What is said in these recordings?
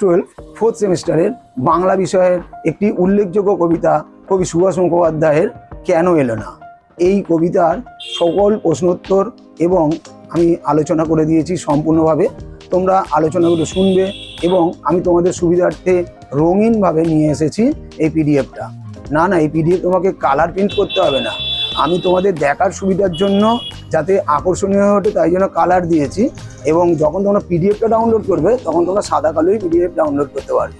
Twelve fourth সেমিস্টারের বাংলা বিষয়ের একটি উল্লেখযোগ্য কবিতা কবি সুভাষ মুখোপাধ্যায়ের কেন এলো না? এই কবিতার সকল প্রশ্নোত্তর এবং আমি আলোচনা করে দিয়েছি সম্পূর্ণভাবে। তোমরা আলোচনাগুলো শুনবে এবং আমি তোমাদের সুবিধার্থে রঙিনভাবে নিয়ে এসেছি এই পিডিএফটা না না, এই পিডিএফ তোমাকে কালার প্রিন্ট করতে হবে না। আমি তোমাদের দেখার সুবিধার জন্য যাতে আকর্ষণীয় হয়ে ওঠে, তাই জন্য কালার দিয়েছি এবং যখন তোমরা পিডিএফটা ডাউনলোড করবে, তখন তোমরা সাদা কালোই পিডিএফ ডাউনলোড করতে পারবে।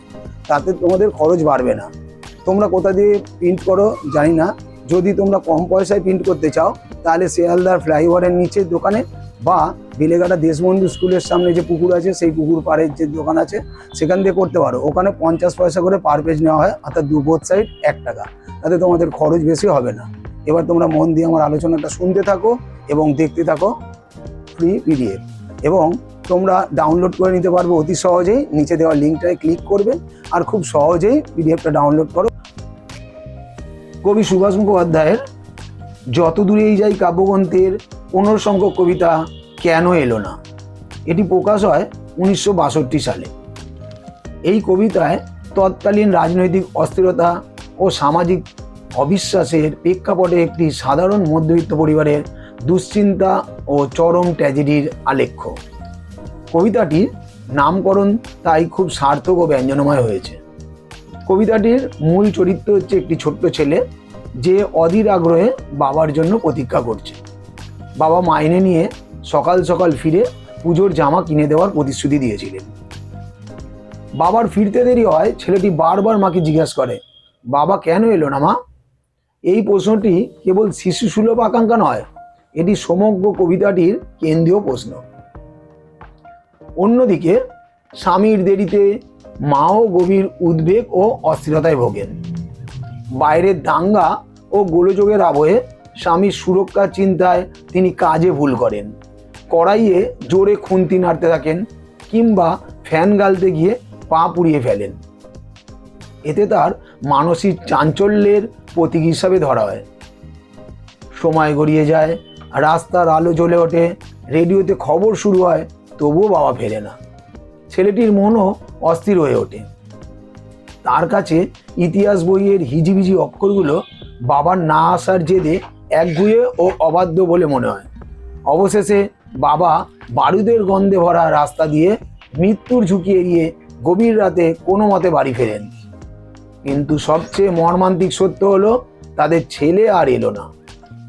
তাতে তোমাদের খরচ বাড়বে না। তোমরা কোথা দিয়ে প্রিন্ট করো জানি না। যদি তোমরা কম পয়সায় প্রিন্ট করতে চাও, তাহলে শেয়ালদার ফ্লাইওভারের নিচে দোকানে বা বেলেঘাটা দেশবন্ধু স্কুলের সামনে যে পুকুর আছে, সেই পুকুর পাড়ের যে দোকান আছে, সেখান দিয়ে করতে পারো। ওখানে পঞ্চাশ পয়সা করে পার পেজ নেওয়া হয়, অর্থাৎ দু বোথ সাইড এক টাকা। তাতে তোমাদের খরচ বেশি হবে না। এবার তোমরা মন দিয়ে আমার আলোচনাটা শুনতে থাকো এবং দেখতে থাকো ফ্রি পিডিএফ এবং তোমরা ডাউনলোড করে নিতে পারবে অতি সহজেই। নিচে দেওয়া লিঙ্কটায় ক্লিক করবে আর খুব সহজেই পিডিএফটা ডাউনলোড করো। কবি সুভাষ মুখোপাধ্যায়ের যত দূরেই যাই কাব্যগ্রন্থের পনেরো সংখ্যক কবিতা, কেন এলো না? এটি প্রকাশ হয় উনিশশো বাষট্টি সালে। এই কবিতায় তৎকালীন রাজনৈতিক অস্থিরতা ও সামাজিক অবিশ্বাসের প্রেক্ষাপটে একটি সাধারণ মধ্যবিত্ত পরিবারের দুশ্চিন্তা ও চরম ট্র্যাজেডির আলেখ্য। কবিতাটির নামকরণ তাই খুব সার্থক ও ব্যঞ্জনময় হয়েছে। কবিতাটির মূল চরিত্র হচ্ছে একটি ছোট্ট ছেলে যে অধীর আগ্রহে বাবার জন্য প্রতীক্ষা করছে। বাবা মাইনে নিয়ে সকাল সকাল ফিরে পুজোর জামা কিনে দেওয়ার প্রতিশ্রুতি দিয়েছিলেন। বাবার ফিরতে দেরি হয়, ছেলেটি বারবার মাকে জিজ্ঞাসা করে, বাবা কেন এলো না মা? এই প্রশ্নটি কেবল শিশু সুলভ আকাঙ্ক্ষা নয়, এটি সমগ্র কবিতাটির কেন্দ্রীয় প্রশ্ন। অন্যদিকে, স্বামীর দেরিতে মাও গভীর উদ্বেগ ও অস্থিরতায় ভোগেন। বাইরের দাঙ্গা ও গোলযোগের আবহে স্বামীর সুরক্ষার চিন্তায় তিনি কাজে ভুল করেন। কড়াইয়ে জোরে খুন্তি নাড়তে থাকেন কিংবা ফ্যান গালতে গিয়ে পা পুড়িয়ে ফেলেন। এতে তার মানসিক চাঞ্চল্যের প্রতীক হিসাবে ধরা হয়। সময় গড়িয়ে যায়, রাস্তার আলো জ্বলে ওঠে, রেডিওতে খবর শুরু হয়, তবুও বাবা ফেরে না। ছেলেটির মনও অস্থির হয়ে ওঠে। তার কাছে ইতিহাস বইয়ের হিজিবিজি অক্ষরগুলো বাবার না আসার জেদে একগুয়ে ও অবাধ্য বলে মনে হয়। অবশেষে বাবা বারুদের গন্ধে ভরা রাস্তা দিয়ে মৃত্যুর ঝুঁকি এড়িয়ে গভীর রাতে কোনো মতে বাড়ি ফেরেন। কিন্তু সবচেয়ে মর্মান্তিক সত্য হলো তাদের ছেলে আর এলো না।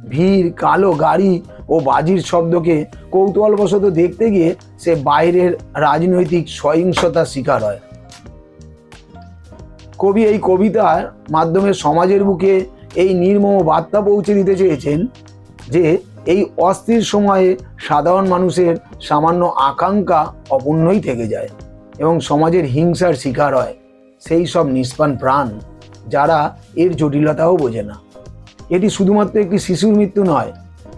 ভিড়, কালো গাড়ি ও বাজির শব্দকে কৌতূহলবশত দেখতে গিয়ে সে বাইরের রাজনৈতিক সহিংসতা শিকার হয়। কবি এই কবিতার মাধ্যমে সমাজের বুকে এই নির্মম বার্তা পৌঁছে দিতে চেয়েছেন যে এই অস্থির সময়ে সাধারণ মানুষের সামান্য আকাঙ্ক্ষা অপূর্ণই থেকে যায় এবং সমাজের হিংসার শিকার হয়। সেই সব নিষ্পাণ প্রাণ যারা এর জটিলতাও বোঝে না। এটি শুধুমাত্র একটি শিশুর মৃত্যু নয়,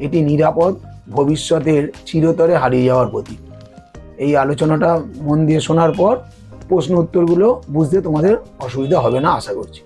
এটি নিরাপদ ভবিষ্যতের চিরতরে হারিয়ে যাওয়ার প্রতীক। এই আলোচনাটা মন দিয়ে শোনার পর প্রশ্ন উত্তরগুলো বুঝতে তোমাদের অসুবিধা হবে না, আশা করছি।